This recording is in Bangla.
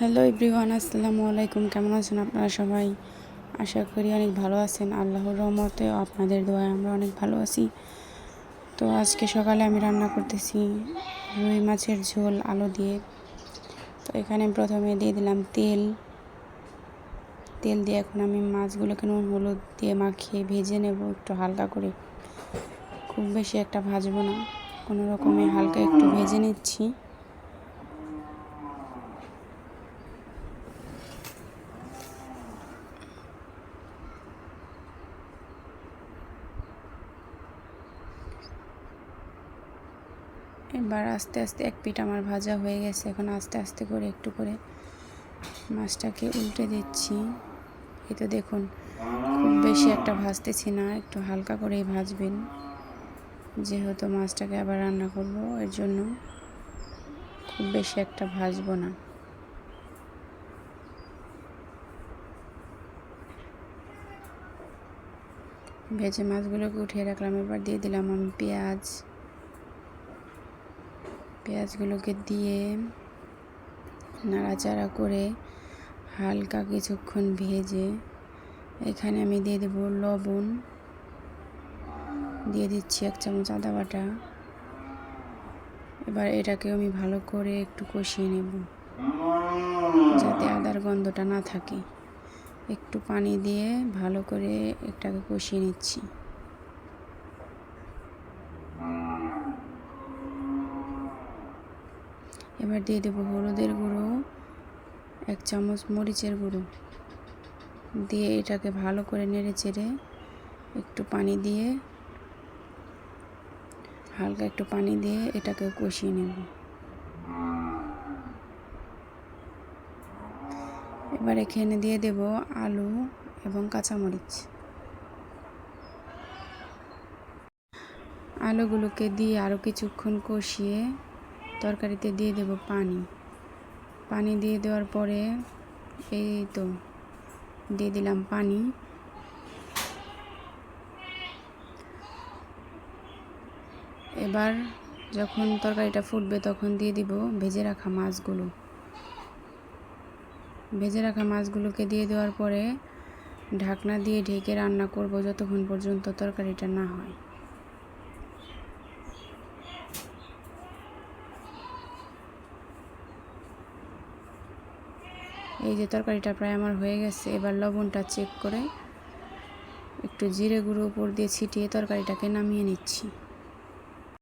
হ্যালো এভরিওয়ান আসসালামু আলাইকুম। কেমন আছেন আপনারা সবাই? আশা করি অনেক ভালো আছেন। আল্লাহর রহমতে আপনাদের দোয়ায় আমরা অনেক ভালো আছি। তো আজকে সকালে আমি রান্না করতেছি রুই মাছের ঝোল, আলু দিয়ে। তো এখানে প্রথমে দিয়ে দিলাম তেল। তেল দিয়ে এখন আমি মাছগুলোকে নুন, হলুদ দিয়ে মাখিয়ে ভেজে নেব একটু হালকা করে। খুব বেশি একটা ভাজবো না। কোনো রকমে হালকা একটু ভেজে নিচ্ছি। এবার আস্তে আস্তে এক পিঠ আমার ভাজা হয়ে গেছে। এখন আস্তে আস্তে করে একটু করে মাছটাকে উল্টে দিচ্ছি। এই তো দেখুন, খুব বেশি একটা ভাজতেছি না, একটু হালকা করেই ভাজবেন। যেহেতু মাছটাকে আবার রান্না করব, এর জন্য খুব বেশি একটা ভাজবো না। ভেজে মাছগুলোকে উঠিয়ে রাখলাম। এবার দিয়ে দিলাম আমি পেঁয়াজ। পেঁয়াজগুলোকে দিয়ে নাড়াচাড়া করে হালকা কিছুক্ষণ ভেজে এখানে আমি দিয়ে দেব লবণ। দিয়ে দিচ্ছি এক চামচ আদা বাটা। এবার এটাকে আমি ভালো করে একটু কষিয়ে নেব যাতে আদার গন্ধটা না থাকে। একটু পানি দিয়ে ভালো করে এটাকে কষিয়ে নিচ্ছি। এবার দিয়ে দেবো হলুদের গুঁড়ো, এক চামচ মরিচের গুঁড়ো। দিয়ে এটাকে ভালো করে নেড়ে চেড়ে একটু পানি দিয়ে, হালকা একটু পানি দিয়ে এটাকে কষিয়ে নেব। এবার এখানে দিয়ে দেব আলু এবং কাঁচামরিচ। আলুগুলোকে দিয়ে আরও কিছুক্ষণ কষিয়ে তরকারিতে দিয়ে দেব পানি। পানি দিয়ে দেওয়ার পরে এই তো, দিয়ে দিলাম পানি। এবার যখন তরকারিটা ফুটবে তখন দিয়ে দিব ভেজে রাখা মাছগুলো। ভেজে রাখা মাছগুলোকে দিয়ে দেওয়ার পরে ঢাকনা দিয়ে ঢেকে রান্না করব যতক্ষণ পর্যন্ত তরকারিটা না হয়। এই যে তরকারিটা প্রায় আমার হয়ে গেছে, এবার লবণটা চেক করে একটু জিরে গুঁড়ো উপর দিয়ে ছিটিয়ে তরকারিটাকে নামিয়ে নিচ্ছি।